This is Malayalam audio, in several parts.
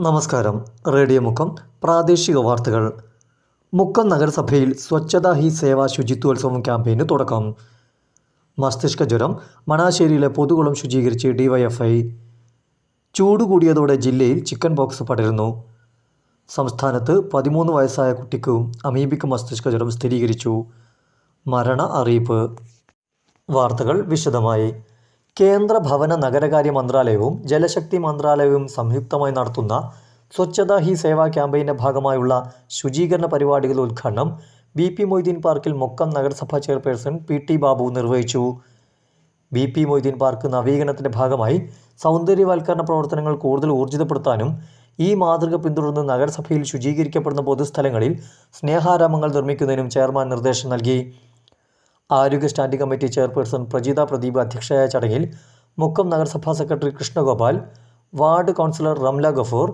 നമസ്കാരം. റേഡിയോ മുക്കം. പ്രാദേശിക വാർത്തകൾ. മുക്കം നഗരസഭയിൽ സ്വച്ഛതാ ഹി സേവ ശുചിത്വോത്സവം ക്യാമ്പയിന് തുടക്കം. മസ്തിഷ്ക ജ്വരം മണാശ്ശേരിയിലെ പൊതുകുളം ശുചീകരിച്ച് ഡിവൈഎഫ്ഐ. ചൂട് കൂടിയതോടെ ജില്ലയിൽ ചിക്കൻ ബോക്സ് പടരുന്നു. സംസ്ഥാനത്ത് പതിമൂന്ന് വയസ്സായ കുട്ടിക്കും അമീബിക്ക് മസ്തിഷ്ക ജ്വരം സ്ഥിരീകരിച്ചു. മരണ അറിയിപ്പ്. വാർത്തകൾ വിശദമായി. കേന്ദ്ര ഭവന നഗരകാര്യ മന്ത്രാലയവും ജലശക്തി മന്ത്രാലയവും സംയുക്തമായി നടത്തുന്ന സ്വച്ഛത ഹി സേവാ ക്യാമ്പയിന്റെ ഭാഗമായുള്ള ശുചീകരണ പരിപാടികളുടെ ഉദ്ഘാടനം ബി പി മൊയ്തീൻ പാർക്കിൽ മൊക്കം നഗരസഭാ ചെയർപേഴ്സൺ പി ടി ബാബു നിർവഹിച്ചു. ബി പി മൊയ്തീൻ പാർക്ക് നവീകരണത്തിന്റെ ഭാഗമായി സൗന്ദര്യവൽക്കരണ പ്രവർത്തനങ്ങൾ കൂടുതൽ ഊർജിതപ്പെടുത്താനും ഈ മാതൃക പിന്തുടർന്ന് നഗരസഭയിൽ ശുചീകരിക്കപ്പെടുന്ന പൊതുസ്ഥലങ്ങളിൽ സ്നേഹാരാമങ്ങൾ നിർമ്മിക്കുന്നതിനും ചെയർമാൻ നിർദ്ദേശം നൽകി. ആരോഗ്യ standing committee chairperson Prajeetha Pradeep അധ്യക്ഷയായ ചടങ്ങിൽ മുക്കം നഗരസഭാ secretary Krishnagopal ward councillor Ramla Gafoor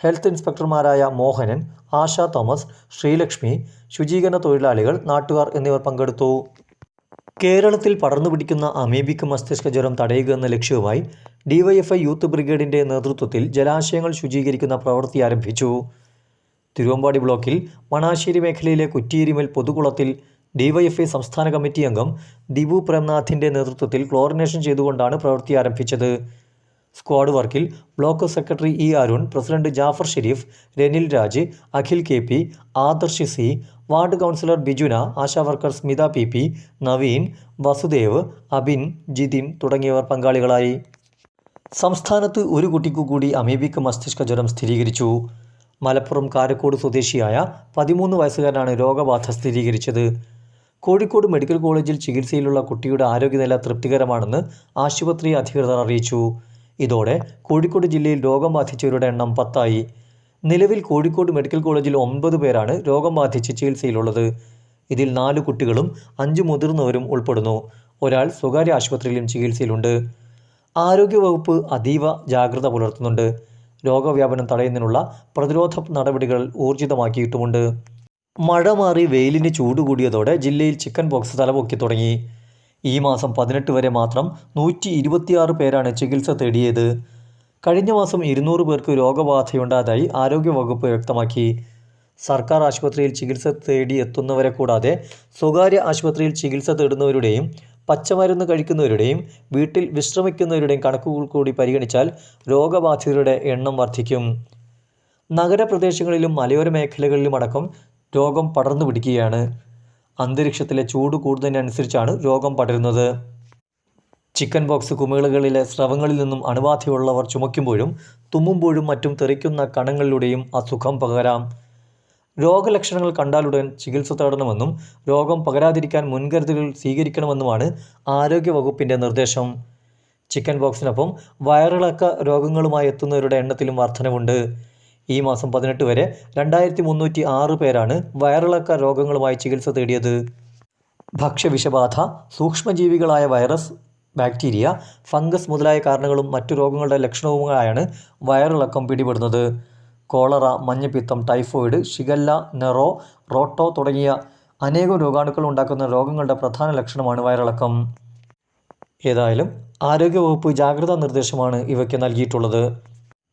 health ഇൻസ്പെക്ടർമാരായ Mohanan Asha Thomas Sreelakshmi ശുചീകരണ തൊഴിലാളികൾ നാട്ടുകാർ എന്നിവർ പങ്കെടുത്തു. കേരളത്തിൽ പടർന്നു പിടിക്കുന്ന അമീബിക് മസ്തിഷ്ക ജ്വരം തടയുക എന്ന ലക്ഷ്യവുമായി ഡിവൈഎഫ്ഐ യൂത്ത് ബ്രിഗേഡിന്റെ നേതൃത്വത്തിൽ ജലാശയങ്ങൾ ശുചീകരിക്കുന്ന പ്രവൃത്തി ആരംഭിച്ചു. തിരുവമ്പാടി ബ്ലോക്കിൽ മണാശ്ശേരി മേഖലയിലെ കുറ്റിയിരിമൽ പൊതുകുളത്തിൽ ഡിവൈഎഫ്ഐ സംസ്ഥാന കമ്മിറ്റി അംഗം ദിബു പ്രേംനാഥിന്റെ നേതൃത്വത്തിൽ ക്ലോറിനേഷൻ ചെയ്തുകൊണ്ടാണ് പ്രവൃത്തി ആരംഭിച്ചത്. സ്ക്വാഡ് വർക്കിൽ block secretary E Arun president Jafar Sharif Ranil Raj Akhil K P Adarsh C ward councillor Bijuna ASHA worker Smitha P P Naveen Vasudev Abin Jithin തുടങ്ങിയവർ പങ്കാളികളായി. സംസ്ഥാനത്ത് ഒരു കുട്ടിക്കു കൂടി അമീബിക് മസ്തിഷ്ക ജ്വരം സ്ഥിരീകരിച്ചു. മലപ്പുറം കാരക്കോട് സ്വദേശിയായ പതിമൂന്ന് വയസ്സുകാരനാണ് രോഗബാധ സ്ഥിരീകരിച്ചത്. കോഴിക്കോട് മെഡിക്കൽ കോളേജിൽ ചികിത്സയിലുള്ള കുട്ടിയുടെ ആരോഗ്യനില തൃപ്തികരമാണെന്ന് ആശുപത്രി അധികൃതർ അറിയിച്ചു. ഇതോടെ കോഴിക്കോട് ജില്ലയിൽ രോഗം ബാധിച്ചവരുടെ എണ്ണം പത്തായി. നിലവിൽ കോഴിക്കോട് മെഡിക്കൽ കോളേജിൽ ഒൻപത് പേരാണ് രോഗം ബാധിച്ച് ചികിത്സയിലുള്ളത്. ഇതിൽ നാല് കുട്ടികളും അഞ്ച് മുതിർന്നവരും ഉൾപ്പെടുന്നു. ഒരാൾ സ്വകാര്യ ആശുപത്രിയിലും ചികിത്സയിലുണ്ട്. ആരോഗ്യവകുപ്പ് അതീവ ജാഗ്രത പുലർത്തുന്നുണ്ട്. രോഗവ്യാപനം തടയുന്നതിനുള്ള പ്രതിരോധ നടപടികൾ ഊർജിതമാക്കിയിട്ടുമുണ്ട്. മഴ മാറി വെയിലിന് ചൂട് കൂടിയതോടെ ജില്ലയിൽ ചിക്കൻ ബോക്സ് തലപൊക്കി തുടങ്ങി. ഈ മാസം പതിനെട്ട് വരെ മാത്രം നൂറ്റി ഇരുപത്തിയാറ് പേരാണ് ചികിത്സ തേടിയത്. കഴിഞ്ഞ മാസം ഇരുന്നൂറ് പേർക്ക് രോഗബാധയുണ്ടായതായി ആരോഗ്യവകുപ്പ് വ്യക്തമാക്കി. സർക്കാർ ആശുപത്രിയിൽ ചികിത്സ തേടി എത്തുന്നവരെ കൂടാതെ സ്വകാര്യ ആശുപത്രിയിൽ ചികിത്സ തേടുന്നവരുടെയും പച്ചമരുന്ന് കഴിക്കുന്നവരുടെയും വീട്ടിൽ വിശ്രമിക്കുന്നവരുടെയും കണക്കുകൾ കൂടി പരിഗണിച്ചാൽ രോഗബാധിതരുടെ എണ്ണം വർദ്ധിക്കും. നഗരപ്രദേശങ്ങളിലും മലയോര മേഖലകളിലും അടക്കം രോഗം പടർന്നു പിടിക്കുകയാണ്. അന്തരീക്ഷത്തിലെ ചൂട് കൂടുന്നതിനനുസരിച്ചാണ് രോഗം പടരുന്നത്. ചിക്കൻ ബോക്സ് കുമിളുകളിലെ സ്രവങ്ങളിൽ നിന്നും അണുബാധയുള്ളവർ ചുമയ്ക്കുമ്പോഴും തുമ്മുമ്പോഴും മറ്റും തെറിക്കുന്ന കണങ്ങളിലൂടെയും അസുഖം പകരാം. രോഗലക്ഷണങ്ങൾ കണ്ടാലുടൻ ചികിത്സ തേടണമെന്നും രോഗം പകരാതിരിക്കാൻ മുൻകരുതലുകൾ സ്വീകരിക്കണമെന്നുമാണ് ആരോഗ്യവകുപ്പിന്റെ നിർദ്ദേശം. ചിക്കൻ ബോക്സിനൊപ്പം വയറിളക്ക രോഗങ്ങളുമായി എത്തുന്നവരുടെ എണ്ണത്തിലും വർധനവുണ്ട്. ഈ മാസം പതിനെട്ട് വരെ രണ്ടായിരത്തി മുന്നൂറ്റി ആറ് പേരാണ് വയറിളക്ക രോഗങ്ങളുമായി ചികിത്സ തേടിയത്. ഭക്ഷ്യവിഷബാധ സൂക്ഷ്മജീവികളായ വൈറസ് ബാക്ടീരിയ ഫംഗസ് മുതലായ കാരണങ്ങളും മറ്റു രോഗങ്ങളുടെ ലക്ഷണവുമായാണ് വയറിളക്കം പിടിപെടുന്നത്. കോളറ മഞ്ഞപ്പിത്തം ടൈഫോയിഡ് ഷിഗല്ല നെറോ റോട്ടോ തുടങ്ങിയ അനേകം രോഗാണുക്കൾ ഉണ്ടാക്കുന്ന രോഗങ്ങളുടെ പ്രധാന ലക്ഷണമാണ് വയറിളക്കം. ഏതായാലും ആരോഗ്യവകുപ്പ് ജാഗ്രതാ നിർദ്ദേശമാണ് ഇവയ്ക്ക് നൽകിയിട്ടുള്ളത്.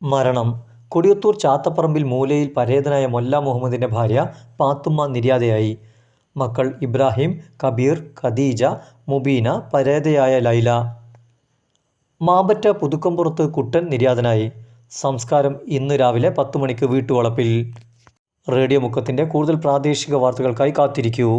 മരണം കൊടിയത്തൂർ ചാത്തപ്പറമ്പിൽ മൂലയിൽ പരേതനായ മൊല്ല മുഹമ്മദിന്റെ ഭാര്യ പാത്തുമ്മ നിര്യാതയായി. മക്കൾ ഇബ്രാഹിം കബീർ ഖദീജ മുബീന പരേതയായ ലൈല. മാമ്പറ്റ പുതുക്കമ്പുറത്ത് കുട്ടൻ നിര്യാതനായി. സംസ്കാരം ഇന്ന് രാവിലെ പത്ത് മണിക്ക് വീട്ടുവളപ്പിൽ. റേഡിയോ മുക്കത്തിന്റെ കൂടുതൽ പ്രാദേശിക വാർത്തകൾക്കായി കാത്തിരിക്കൂ.